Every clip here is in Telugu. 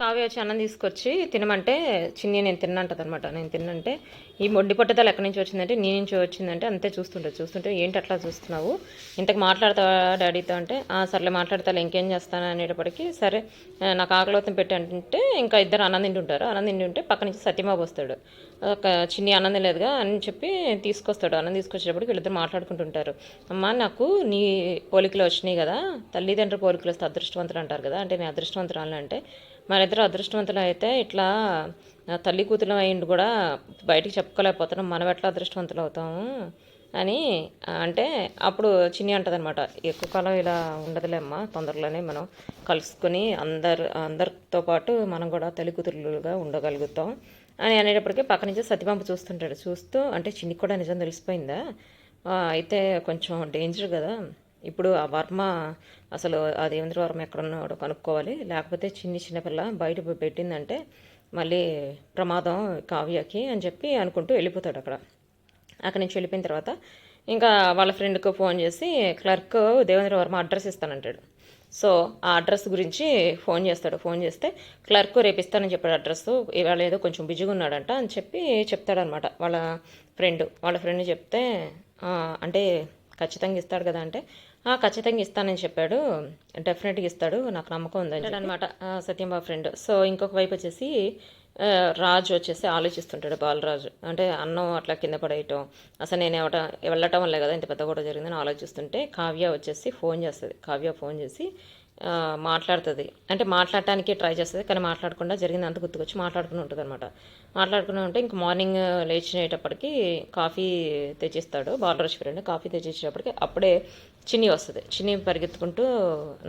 కావ్య వచ్చి అన్నం తీసుకొచ్చి తినమంటే చిన్ని నేను తిన్నంటది అనమాట నేను తిన్నంటే ఈ మొడ్డి పట్టుదల ఎక్కడి నుంచి వచ్చిందంటే నీ నుంచి వచ్చిందంటే అంతే చూస్తుంటే చూస్తుంటే ఏంటి అట్లా చూస్తున్నావు? ఇంతకు మాట్లాడతావా డాడీతో అంటే సర్లే మాట్లాడతా ఇంకేం చేస్తాను అనేటప్పటికి సరే నాకు ఆకలితం పెట్టి అంటే ఇంకా ఇద్దరు అన్నం తింటుంటారు. అన్నం తింటుంటే పక్క నుంచి సత్యమాబు వస్తాడు. ఒక చిన్ని అన్నం లేదుగా అని చెప్పి తీసుకొస్తాడు. అన్నం తీసుకొచ్చేటప్పటికి వీళ్ళిద్దరు మాట్లాడుకుంటుంటారు. అమ్మ నాకు నీ పోలికలు వచ్చినాయి కదా తల్లిదండ్రుల పోలికలు వస్తే అదృష్టవంతులు అంటారు కదా అంటే నేను అదృష్టవంతురాలు అంటే మన ఇద్దరు అదృష్టవంతులు అయితే ఇట్లా తల్లి కూతురు అయ్యిండు కూడా బయటికి చెప్పుకోలేకపోతున్నాం. మనం ఎట్లా అదృష్టవంతులు అవుతాము అని అంటే అప్పుడు చిన్ని అంటదనమాట ఎక్కువ కాలం ఇలా ఉండదులేమ్మా తొందరలోనే మనం కలుసుకొని అందరు అందరితో పాటు మనం కూడా తల్లి కూతురులుగా ఉండగలుగుతాం అని అనేటప్పటికీ పక్క నుంచి సత్యబాబు చూస్తుంటాడు. చూస్తూ అంటే చిన్నికి కూడా నిజం తెలిసిపోయిందా? అయితే కొంచెం డేంజర్ కదా. ఇప్పుడు ఆ వర్మ అసలు ఆ దేవేంద్ర వర్మ ఎక్కడున్నాడో కనుక్కోవాలి. లేకపోతే చిన్ని చిన్నపిల్ల బయట పెట్టిందంటే మళ్ళీ ప్రమాదం కావ్యకి అని చెప్పి అనుకుంటూ వెళ్ళిపోతాడు అక్కడ. అక్కడి నుంచి వెళ్ళిపోయిన తర్వాత ఇంకా వాళ్ళ ఫ్రెండ్కి ఫోన్ చేసి క్లర్క్ దేవేంద్ర వర్మ అడ్రస్ ఇస్తానంటాడు. సో ఆ అడ్రస్ గురించి ఫోన్ చేస్తాడు. ఫోన్ చేస్తే క్లర్క్ రేపు ఇస్తానని చెప్పాడు అడ్రస్. ఇవాళ ఏదో కొంచెం బిజీగా ఉన్నాడంట అని చెప్పి చెప్తాడనమాట వాళ్ళ ఫ్రెండ్. వాళ్ళ ఫ్రెండ్ చెప్తే అంటే ఖచ్చితంగా ఇస్తాడు కదా అంటే ఖచ్చితంగా ఇస్తానని చెప్పాడు. డెఫినెట్గా ఇస్తాడు. నాకు నమ్మకం ఉందని అనమాట సత్యంబాబు ఫ్రెండ్ సో ఇంకొక వైపు వచ్చేసి రాజు వచ్చేసి ఆలోచిస్తుంటాడు. బాలరాజు. అంటే అన్నం అట్లా కింద పడేయటం. అసలు నేను ఎవట వెళ్ళటం వల్లే కదా ఇంత పెద్ద కూడా జరిగిందని ఆలోచిస్తుంటే కావ్య వచ్చేసి ఫోన్ చేస్తుంది. కావ్య ఫోన్ చేసి మాట్లాడుతుంది. అంటే మాట్లాడటానికి ట్రై చేస్తుంది కానీ మాట్లాడకుండా జరిగింది అంత గుర్తుకొచ్చి మాట్లాడుకుని ఉంటుంది అనమాట మాట్లాడుకుని ఉంటే ఇంక మార్నింగ్ లేచినేటప్పటికి కాఫీ తెచ్చిస్తాడు బాలరాజు ఫ్రెండ్ కాఫీ తెచ్చిచ్చేటప్పటికి అప్పుడే చిన్ని వస్తుంది. చిన్ని పరిగెత్తుకుంటూ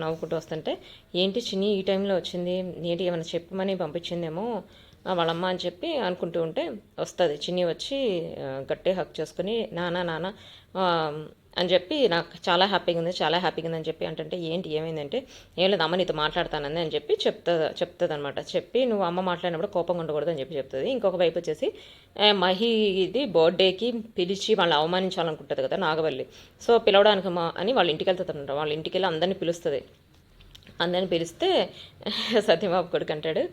నవ్వుకుంటూ వస్తుంటే ఏంటి చిన్ని ఈ టైంలో వచ్చింది? ఏంటి ఏమైనా చెప్పమని పంపించిందేమో వాళ్ళమ్మ అని చెప్పి అనుకుంటూ ఉంటే వస్తుంది. చిన్ని వచ్చి గట్టి హక్ చేసుకుని నాన్న నాన్న అని చెప్పి నాకు చాలా హ్యాపీగా ఉంది చాలా హ్యాపీగా ఉంది అని చెప్పి అంటే ఏంటి ఏమైందంటే ఏం లేదు అమ్మ నీతో మాట్లాడతానని అని చెప్పి చెప్తా చెప్తుంది అనమాట చెప్పి నువ్వు అమ్మ మాట్లాడినప్పుడు కోపంగా ఉండకూడదు అని చెప్పి చెప్తుంది. ఇంకొక వైపు వచ్చేసి మహి ఇది బర్త్డేకి పిలిచి వాళ్ళని అవమానించాలనుకుంటుంది కదా నాగవల్లి. సో పిలవడానికి మా అని వాళ్ళ ఇంటికి వెళ్తుంది వాళ్ళ ఇంటికి వెళ్ళి అందరినీ పిలుస్తుంది. అందరిని పిలిస్తే సత్యబాబు కొడుకు అంటాడు.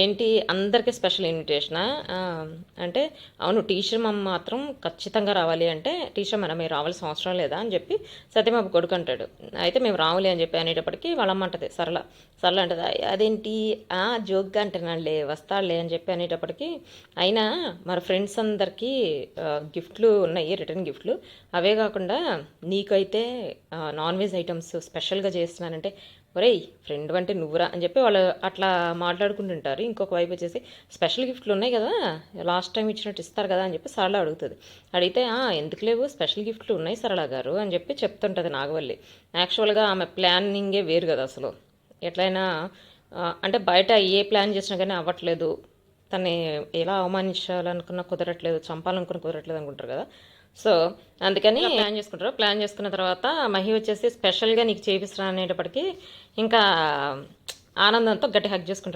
ఏంటి అందరికీ స్పెషల్ ఇన్విటేషనా? అంటే అవును టీచర్ మమ్మ మాత్రం ఖచ్చితంగా రావాలి అంటే టీచర్ మనం మీరు రావాల్సిన అవసరం లేదా అని చెప్పి సత్యబాబు కొడుకు అంటాడు. అయితే మేము రావాలి అని చెప్పి అనేటప్పటికి వాళ్ళమ్మంటది సరళ. సరళ అంటది అదేంటి? ఆ జోక్గా అంటున్నాడులే వస్తాడులే అని చెప్పి అనేటప్పటికీ అయినా మన ఫ్రెండ్స్ అందరికీ గిఫ్ట్లు ఉన్నాయి రిటర్న్ గిఫ్ట్లు. అవే కాకుండా నీకైతే నాన్ వెజ్ ఐటమ్స్ స్పెషల్గా చేస్తున్నానంటే ఒరేయ్ ఫ్రెండ్ అంటే నువ్వురా అని చెప్పి వాళ్ళు అట్లా మాట్లాడుకుంటుంటారు. ఇంకొక వైపు వచ్చేసి స్పెషల్ గిఫ్ట్లు ఉన్నాయి కదా లాస్ట్ టైం ఇచ్చినట్టు ఇస్తారు కదా అని చెప్పి సరళ అడుగుతుంది. అడిగితే ఎందుకు లేవు? స్పెషల్ గిఫ్ట్లు ఉన్నాయి సరళ గారు అని చెప్పి చెప్తుంటుంది నాగవల్లి. యాక్చువల్గా ఆమె ప్లానింగే వేరు కదా అసలు. ఎట్లయినా అంటే బయట ఏ ప్లాన్ చేసినా కానీ అవ్వట్లేదు. తన్ని ఎలా అవమానించాలనుకున్నా కుదరట్లేదు చంపాలనుకున్న కుదరట్లేదు అనుకుంటారు కదా. సో అందుకని ప్లాన్ చేసుకుంటారు. ప్లాన్ చేసుకున్న తర్వాత మహి వచ్చేసి స్పెషల్గా నీకు చేపిస్తున్నా అనేటప్పటికీ ఇంకా ఆనందంతో గట్టి హక్ చేసుకుంటారు.